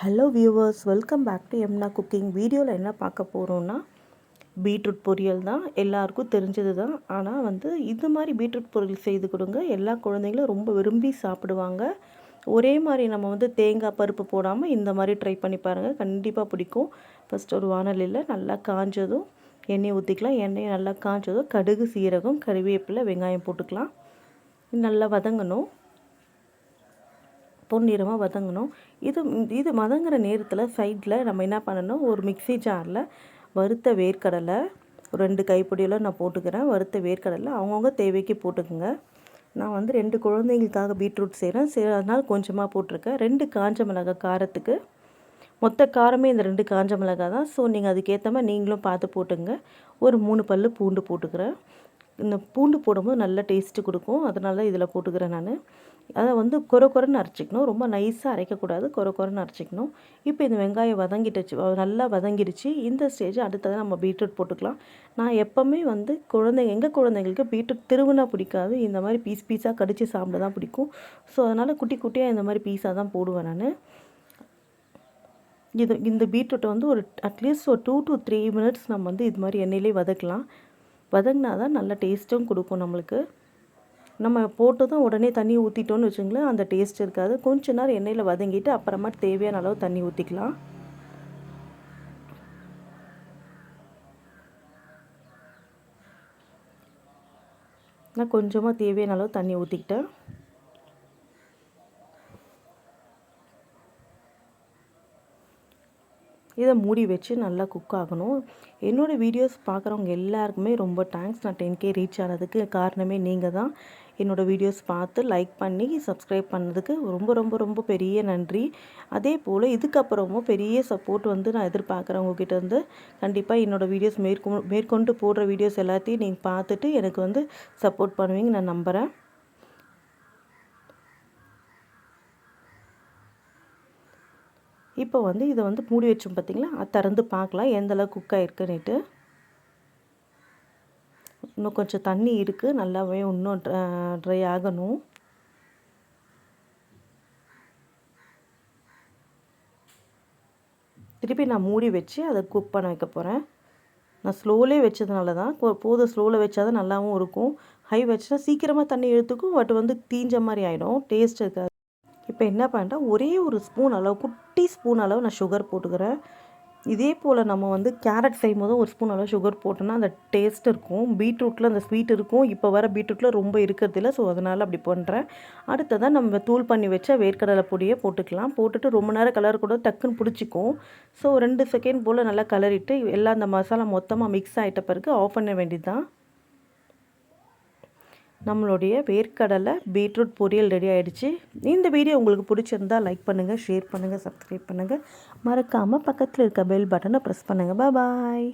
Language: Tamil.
Hello viewers welcome back to எம்னா cooking வீடியோவில் என்ன பார்க்க போகிறோன்னா பீட்ரூட் பொரியல் தான். எல்லாருக்கும் தெரிஞ்சது தான். ஆனால் வந்து இது மாதிரி பீட்ரூட் பொரியல் செய்து கொடுங்க. எல்லா குழந்தைங்களும் ரொம்ப விரும்பி சாப்பிடுவாங்க. ஒரே மாதிரி நம்ம வந்து தேங்காய் பருப்பு போடாமல் இந்த மாதிரி ட்ரை பண்ணி பாருங்கள் கண்டிப்பாக பிடிக்கும். ஃபஸ்ட் ஒரு வானலியில் நல்லா காஞ்சதும் எண்ணெய் ஊற்றிக்கலாம் எண்ணெயை நல்லா காஞ்சதும் கடுகு சீரகம் கருவேப்பிலை வெங்காயம் போட்டுக்கலாம். நல்லா வதங்கணும். பொன்னிறமாக வதங்கணும். இது இது வதங்குற நேரத்தில் சைடில் நம்ம என்ன பண்ணணும்? ஒரு மிக்சி ஜாரில் வறுத்த வேர்க்கடலை ரெண்டு கைப்பிடியில் நான் போட்டுக்கிறேன். வறுத்த வேர்க்கடலை அவங்கவுங்க தேவைக்கு போட்டுக்கோங்க. நான் வந்து ரெண்டு குழந்தைங்களுக்காக பீட்ரூட் செய்கிறேன் சரி அதனால் கொஞ்சமாக போட்டிருக்கேன். ரெண்டு காஞ்ச மிளகாய் காரத்துக்கு. மொத்த காரமே இந்த ரெண்டு காஞ்ச மிளகாய் தான். ஸோ நீங்கள் அதுக்கேற்ற மாதிரி நீங்களும் பார்த்து போட்டுங்க ஒரு மூணு பல் பூண்டு போட்டுக்கிறேன். இந்த பூண்டு போடும்போது நல்ல டேஸ்ட்டு கொடுக்கும். அதனால தான் இதில் போட்டுக்கிறேன் நான். அதை வந்து கொர கொரன்னு அரைச்சிக்கணும். ரொம்ப நைஸாக அரைக்கக்கூடாது. கொர கொரன்னு அரைச்சிக்கணும். இப்போ இந்த வெங்காயம் வதங்கிட்டுச்சு. நல்லா வதங்கிடுச்சு இந்த ஸ்டேஜ் அடுத்தது நம்ம பீட்ரூட் போட்டுக்கலாம். நான் எப்போவுமே வந்து குழந்தைங்க எங்கள் குழந்தைங்களுக்கு பீட்ரூட் திருவுனா பிடிக்காது. இந்த மாதிரி பீஸ் பீஸாக கடித்து சாப்பிட தான் பிடிக்கும். ஸோ அதனால் குட்டி குட்டியாக இந்த மாதிரி பீஸாக தான் போடுவேன் நான். இது இந்த பீட்ரூட்டை வந்து ஒரு அட்லீஸ்ட் ஒரு டூ டு த்ரீ மினிட்ஸ் நம்ம வந்து இது மாதிரி எண்ணெயிலே வதக்கலாம். வதங்கினா தான் நல்ல டேஸ்ட்டும் கொடுக்கும் நம்மளுக்கு. நம்ம போட்டதும் உடனே தண்ணி ஊற்றிட்டோன்னு வச்சுங்களேன் அந்த டேஸ்ட் இருக்காது. கொஞ்ச நேரம் எண்ணெயில் வதங்கிட்டு அப்புறமா தேவையான அளவு தண்ணி ஊற்றிக்கலாம் நான் கொஞ்சமாக தேவையான அளவு தண்ணி ஊற்றிக்கிட்டேன் இதை மூடி வச்சு நல்லா குக் ஆகணும். என்னோடய வீடியோஸ் பார்க்குறவங்க எல்லாருக்குமே ரொம்ப தேங்க்ஸ் நான் டென் கே ரீச் ஆனதுக்கு காரணமே நீங்கள் தான். என்னோடய வீடியோஸ் பார்த்து லைக் பண்ணி சப்ஸ்கிரைப் பண்ணதுக்கு ரொம்ப ரொம்ப ரொம்ப பெரிய நன்றி. அதே போல் இதுக்கப்புறமும் பெரிய சப்போர்ட் வந்து நான் எதிர்பார்க்குறேன் உங்ககிட்ட வந்து கண்டிப்பாக என்னோடய வீடியோஸ் மேற்கொண்டு மேற்கொண்டு போடுற வீடியோஸ் எல்லாத்தையும் நீங்கள் பார்த்துட்டு எனக்கு வந்து சப்போர்ட் பண்ணுவீங்க நான் நம்புகிறேன் இப்போ வந்து இதை வந்து மூடி வச்சோம் பார்த்திங்களா? அது திறந்து பார்க்கலாம். எந்தளவு குக் ஆகிருக்குன்னுட்டு இன்னும் கொஞ்சம் தண்ணி இருக்குது நல்லாவே இன்னும் ட்ரை ஆகணும். திருப்பி நான் மூடி வச்சு அதை குக் பண்ண வைக்க போகிறேன் நான் ஸ்லோலே வச்சதுனால தான். போதும் ஸ்லோவில் வச்சா தான் நல்லாவும் இருக்கும். ஹை வச்சுனா சீக்கிரமாக தண்ணி எடுத்துக்கும் பட் வந்து தீஞ்ச மாதிரி ஆகிடும் டேஸ்ட் இருக்காது. இப்போ என்ன பண்ணுறேன் ஒரே ஒரு ஸ்பூன் அளவு குட்டி ஸ்பூன் அளவு நான் சுகர் போட்டுக்கிறேன். இதே போல் நம்ம வந்து கேரட் செய்யும் போது ஒரு ஸ்பூன் அளவு சுகர் போட்டோன்னா அந்த டேஸ்ட் இருக்கும். பீட்ரூட்டில் அந்த ஸ்வீட் இருக்கும். இப்போ வர பீட்ரூட்டில் ரொம்ப இருக்கிறதில்ல ஸோ அதனால் அப்படி பண்ணுறேன் அடுத்ததான் நம்ம தூள் பண்ணி வச்ச வேர்க்கடலை பொடியை போட்டுக்கலாம். போட்டுட்டு ரொம்ப நேரம் கலர் கூட டக்குன்னு பிடிச்சிக்கும். ஸோ ரெண்டு செகண்ட் போல் நல்லா கலரிட்டு எல்லாம் அந்த மசாலா மொத்தமாக மிக்ஸ் ஆகிட்ட பிறகு ஆஃப் பண்ண வேண்டியது தான் நம்மளுடைய வேர்க்கடலை பீட்ரூட் பொரியல் ரெடி ஆகிடுச்சு இந்த வீடியோ உங்களுக்கு பிடிச்சிருந்தால் லைக் பண்ணுங்கள் ஷேர் பண்ணுங்கள் சப்ஸ்கிரைப் பண்ணுங்கள் மறக்காமல் பக்கத்தில் இருக்க பெல் பட்டனை ப்ரெஸ் பண்ணுங்கள் பாய்